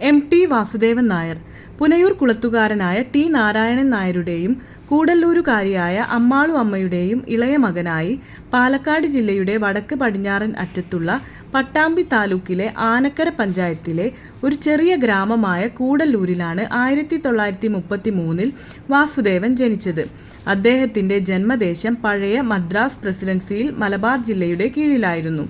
M T Vasudevan Nair Punayur കുളത്തുകാരനായ T Narayanan നായരുടെയും കൂടല്ലൂരുകാരിയായ അമ്മാളു അമ്മയുടെയും ഇളയ മകനായി പാലക്കാട് ജില്ലയുടെ വടക്ക് പടിഞ്ഞാറൻ അറ്റത്തുള്ള പട്ടാമ്പി താലൂക്കിലെ ആനക്കര പഞ്ചായത്തിലെ ഒരു ചെറിയ ഗ്രാമമായ കൂടല്ലൂരിലാണ് ആയിരത്തി തൊള്ളായിരത്തി മുപ്പത്തി മൂന്നിൽ വാസുദേവൻ ജനിച്ചത്. അദ്ദേഹത്തിന്റെ ജന്മദേശം പഴയ മദ്രാസ് പ്രസിഡൻസിയിൽ മലബാർ ജില്ലയുടെ കീഴിലായിരുന്നു.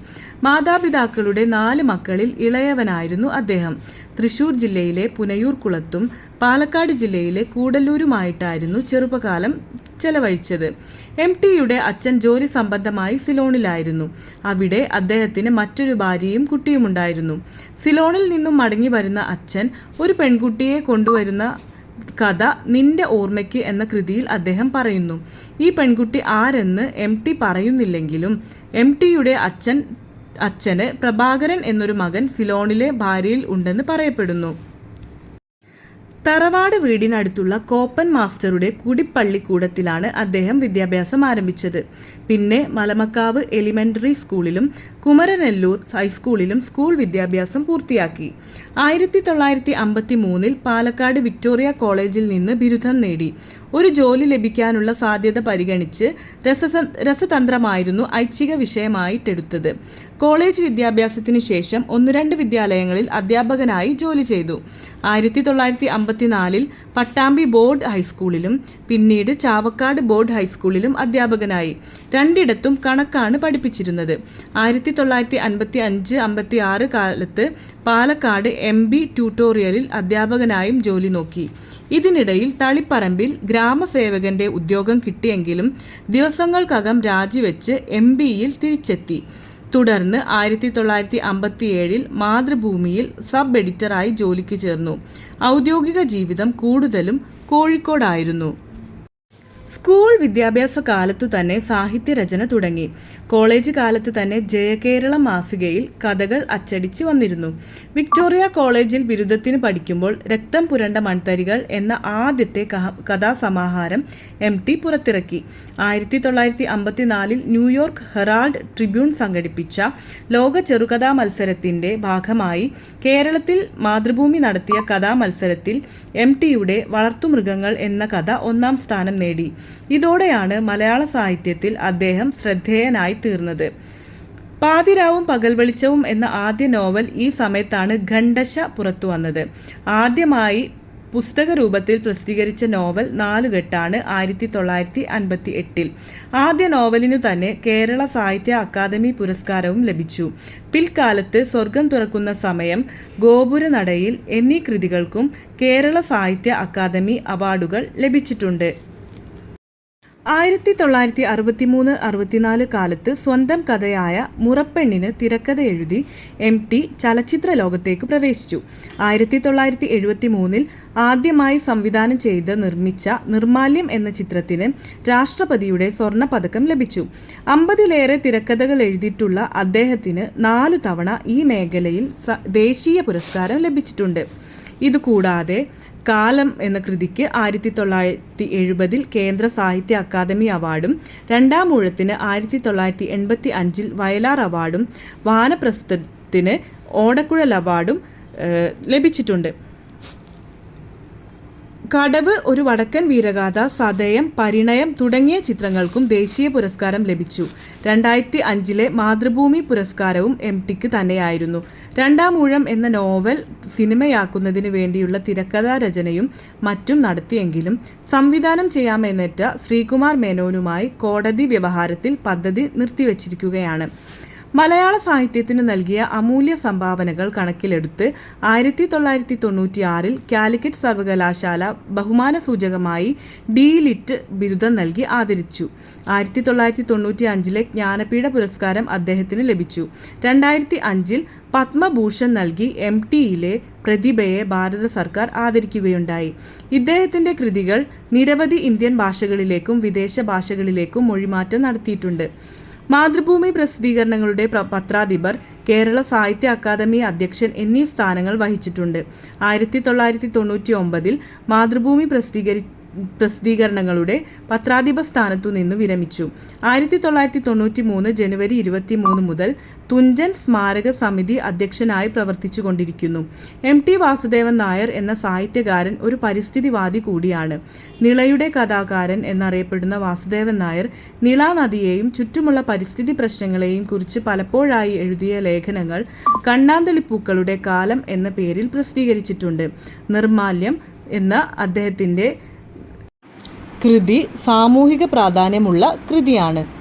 മാതാപിതാക്കളുടെ നാല് മക്കളിൽ ഇളയവനായിരുന്നു അദ്ദേഹം. തൃശൂർ ജില്ലയിലെ പുനയൂർ കുളത്തും പാലക്കാട് ജില്ലയിലെ കൂടല്ലൂരുമായിട്ടായിരുന്നു ചെറുപ്പകാലം ചെലവഴിച്ചത്. എം ടിയുടെ അച്ഛൻ ജോലി സംബന്ധമായി സിലോണിലായിരുന്നു. അവിടെ അദ്ദേഹത്തിന് മറ്റൊരു ഭാര്യയും കുട്ടിയുമുണ്ടായിരുന്നു. സിലോണിൽ നിന്നും മടങ്ങി വരുന്ന അച്ഛൻ ഒരു പെൺകുട്ടിയെ കൊണ്ടുവരുന്ന കഥ നിന്റെ ഓർമ്മയ്ക്ക് എന്ന കൃതിയിൽ അദ്ദേഹം പറയുന്നു. ഈ പെൺകുട്ടി ആരെന്ന് എം ടി പറയുന്നില്ലെങ്കിലും എം ടിയുടെ അച്ഛൻ അച്ഛന് പ്രഭാകരൻ എന്നൊരു മകൻ സിലോണിലെ ഭാര്യയിൽ ഉണ്ടെന്ന് പറയപ്പെടുന്നു. തറവാട് വീടിനടുത്തുള്ള കോപ്പൻ മാസ്റ്ററുടെ കുടിപ്പള്ളിക്കൂടത്തിലാണ് അദ്ദേഹം വിദ്യാഭ്യാസം ആരംഭിച്ചത്. പിന്നെ മലമക്കാവ് എലിമെന്ററി സ്കൂളിലും കുമരനെല്ലൂർ ഹൈസ്കൂളിലും സ്കൂൾ വിദ്യാഭ്യാസം പൂർത്തിയാക്കി. ആയിരത്തി തൊള്ളായിരത്തി അമ്പത്തി മൂന്നിൽ പാലക്കാട് വിക്ടോറിയ കോളേജിൽ നിന്ന് ബിരുദം നേടി. ഒരു ജോലി ലഭിക്കാനുള്ള സാധ്യത പരിഗണിച്ച് രസ രസതന്ത്രമായിരുന്നു ഐച്ഛിക വിഷയമായിട്ടെടുത്തത്. കോളേജ് വിദ്യാഭ്യാസത്തിന് ശേഷം ഒന്ന് രണ്ട് വിദ്യാലയങ്ങളിൽ അധ്യാപകനായി ജോലി ചെയ്തു. ആയിരത്തി തൊള്ളായിരത്തി അമ്പത്തിനാലിൽ പട്ടാമ്പി ബോർഡ് ഹൈസ്കൂളിലും പിന്നീട് ചാവക്കാട് ബോർഡ് ഹൈസ്കൂളിലും അധ്യാപകനായി. രണ്ടിടത്തും കണക്കാണ് പഠിപ്പിച്ചിരുന്നത്. ആയിരത്തി തൊള്ളായിരത്തി അൻപത്തി അഞ്ച് അമ്പത്തി ആറ് കാലത്ത് പാലക്കാട് എം ബി ട്യൂട്ടോറിയലിൽ അധ്യാപകനായും ജോലി നോക്കി. ഇതിനിടയിൽ തളിപ്പറമ്പിൽ ഗ്രാമസേവകന്റെ ഉദ്യോഗം കിട്ടിയെങ്കിലും ദിവസങ്ങൾക്കകം രാജിവെച്ച് എം ബിയിൽ തിരിച്ചെത്തി. തുടർന്ന് ആയിരത്തി തൊള്ളായിരത്തി അമ്പത്തിയേഴിൽ മാതൃഭൂമിയിൽ സബ് എഡിറ്ററായി ജോലിക്ക് ചേർന്നു. ഔദ്യോഗിക ജീവിതം കൂടുതലും കോഴിക്കോടായിരുന്നു. സ്കൂൾ വിദ്യാഭ്യാസ കാലത്തു തന്നെ സാഹിത്യരചന തുടങ്ങി. കോളേജ് കാലത്ത് തന്നെ ജയകേരളം മാസികയിൽ കഥകൾ അച്ചടിച്ചു വന്നിരുന്നു. വിക്ടോറിയ കോളേജിൽ ബിരുദത്തിന് പഠിക്കുമ്പോൾ രക്തം പുരണ്ട മൺതരികൾ എന്ന ആദ്യത്തെ കഥാസമാഹാരം എം ടി പുറത്തിറക്കി. ആയിരത്തി തൊള്ളായിരത്തി അമ്പത്തിനാലിൽ ന്യൂയോർക്ക് ഹെറാൾഡ് ട്രിബ്യൂൺ സംഘടിപ്പിച്ച ലോക ചെറുകഥാ മത്സരത്തിന്റെ ഭാഗമായി കേരളത്തിൽ മാതൃഭൂമി നടത്തിയ കഥാമത്സരത്തിൽ എം ടിയുടെ വളർത്തുമൃഗങ്ങൾ എന്ന കഥ ഒന്നാം സ്ഥാനം നേടി. ഇതോടെയാണ് മലയാള സാഹിത്യത്തിൽ അദ്ദേഹം ശ്രദ്ധേയനായി തീർന്നത്. പാതിരാവും പകൽ വെളിച്ചവും എന്ന ആദ്യ നോവൽ ഈ സമയത്താണ് ഖണ്ഡശ പുറത്തു വന്നത്. ആദ്യമായി പുസ്തക രൂപത്തിൽ പ്രസിദ്ധീകരിച്ച നോവൽ നാലുകെട്ടാണ് ആയിരത്തി തൊള്ളായിരത്തി അൻപത്തി എട്ടിൽ ആദ്യ നോവലിനു തന്നെ കേരള സാഹിത്യ അക്കാദമി പുരസ്കാരവും ലഭിച്ചു. പിൽക്കാലത്ത് സ്വർഗം തുറക്കുന്ന സമയം ഗോപുരനടയിൽ എന്നീ കൃതികൾക്കും കേരള സാഹിത്യ അക്കാദമി അവാർഡുകൾ ലഭിച്ചിട്ടുണ്ട്. ആയിരത്തി തൊള്ളായിരത്തി അറുപത്തി മൂന്ന് അറുപത്തിനാല് കാലത്ത് സ്വന്തം കഥയായ മുറപ്പെണ്ണിന് തിരക്കഥ എഴുതി എം ടി ചലച്ചിത്ര ലോകത്തേക്ക് പ്രവേശിച്ചു. ആയിരത്തി തൊള്ളായിരത്തി എഴുപത്തി മൂന്നിൽ ആദ്യമായി സംവിധാനം ചെയ്ത് നിർമ്മിച്ച നിർമാല്യം എന്ന ചിത്രത്തിന് രാഷ്ട്രപതിയുടെ സ്വർണ പതക്കം ലഭിച്ചു. അമ്പതിലേറെ തിരക്കഥകൾ എഴുതിയിട്ടുള്ള അദ്ദേഹത്തിന് നാലു തവണ ഈ മേഖലയിൽ ദേശീയ പുരസ്കാരം ലഭിച്ചിട്ടുണ്ട്. ഇതുകൂടാതെ കാലം എന്ന കൃതിക്ക് ആയിരത്തി തൊള്ളായിരത്തി എഴുപതിൽ കേന്ദ്ര സാഹിത്യ അക്കാദമി അവാർഡും രണ്ടാം ഊഴത്തിന് ആയിരത്തി തൊള്ളായിരത്തി എൺപത്തി അഞ്ചിൽ വയലാർ അവാർഡും വാനപ്രസ്ഥത്തിന് ഓടക്കുഴൽ അവാർഡും ലഭിച്ചിട്ടുണ്ട്. കടവ് ഒരു വടക്കൻ വീരഗാഥ സതയം പരിണയം തുടങ്ങിയ ചിത്രങ്ങൾക്കും ദേശീയ പുരസ്കാരം ലഭിച്ചു. രണ്ടായിരത്തി അഞ്ചിലെ മാതൃഭൂമി പുരസ്കാരവും എം ടിക്ക് തന്നെയായിരുന്നു. രണ്ടാം ഊഴം എന്ന നോവൽ സിനിമയാക്കുന്നതിന് വേണ്ടിയുള്ള തിരക്കഥാ രചനയും മറ്റും നടത്തിയെങ്കിലും സംവിധാനം ചെയ്യാമെന്നേറ്റ ശ്രീകുമാർ മേനോനുമായി കോടതി വ്യവഹാരത്തിൽ പദ്ധതി നിർത്തിവച്ചിരിക്കുകയാണ്. മലയാള സാഹിത്യത്തിന് നൽകിയ അമൂല്യ സംഭാവനകൾ കണക്കിലെടുത്ത് ആയിരത്തി തൊള്ളായിരത്തി തൊണ്ണൂറ്റി ആറിൽ കാലിക്കറ്റ് സർവകലാശാല ബഹുമാന സൂചകമായി ഡി ലിറ്റ് ബിരുദം നൽകി ആദരിച്ചു. ആയിരത്തി തൊള്ളായിരത്തി തൊണ്ണൂറ്റി അഞ്ചിലെ ജ്ഞാനപീഠ പുരസ്കാരം അദ്ദേഹത്തിന് ലഭിച്ചു. രണ്ടായിരത്തി അഞ്ചിൽ പത്മഭൂഷൺ നൽകി എം ടിയിലെ പ്രതിഭയെ ഭാരത സർക്കാർ ആദരിക്കുകയുണ്ടായി. ഇദ്ദേഹത്തിന്റെ കൃതികൾ നിരവധി ഇന്ത്യൻ ഭാഷകളിലേക്കും വിദേശ ഭാഷകളിലേക്കും മൊഴിമാറ്റം നടത്തിയിട്ടുണ്ട്. മാതൃഭൂമി പ്രസിദ്ധീകരണങ്ങളുടെ പത്രാധിപർ കേരള സാഹിത്യ അക്കാദമി അധ്യക്ഷൻ എന്നീ സ്ഥാനങ്ങൾ വഹിച്ചിട്ടുണ്ട്. ആയിരത്തി തൊള്ളായിരത്തി തൊണ്ണൂറ്റി ഒമ്പതിൽ മാതൃഭൂമി പ്രസിദ്ധീകരി പ്രസിദ്ധീകരണങ്ങളുടെ പത്രാധിപ സ്ഥാനത്തു നിന്ന് വിരമിച്ചു. ആയിരത്തി തൊള്ളായിരത്തി തൊണ്ണൂറ്റി മൂന്ന് ജനുവരി ഇരുപത്തി മൂന്ന് മുതൽ തുഞ്ചൻ സ്മാരക സമിതി അധ്യക്ഷനായി പ്രവർത്തിച്ചു കൊണ്ടിരിക്കുന്നു എം ടി വാസുദേവൻ നായർ എന്ന സാഹിത്യകാരൻ ഒരു പരിസ്ഥിതിവാദി കൂടിയാണ്. നിളയുടെ കഥാകാരൻ എന്നറിയപ്പെടുന്ന വാസുദേവൻ നായർ നിള നദിയെയും ചുറ്റുമുള്ള പരിസ്ഥിതി പ്രശ്നങ്ങളെയും കുറിച്ച് പലപ്പോഴായി എഴുതിയ ലേഖനങ്ങൾ കണ്ണാന്തളിപ്പൂക്കളുടെ കാലം എന്ന പേരിൽ പ്രസിദ്ധീകരിച്ചിട്ടുണ്ട്. നിർമാല്യം എന്ന അദ്ദേഹത്തിന്റെ കൃതി സാമൂഹിക പ്രാധാന്യമുള്ള കൃതിയാണ്.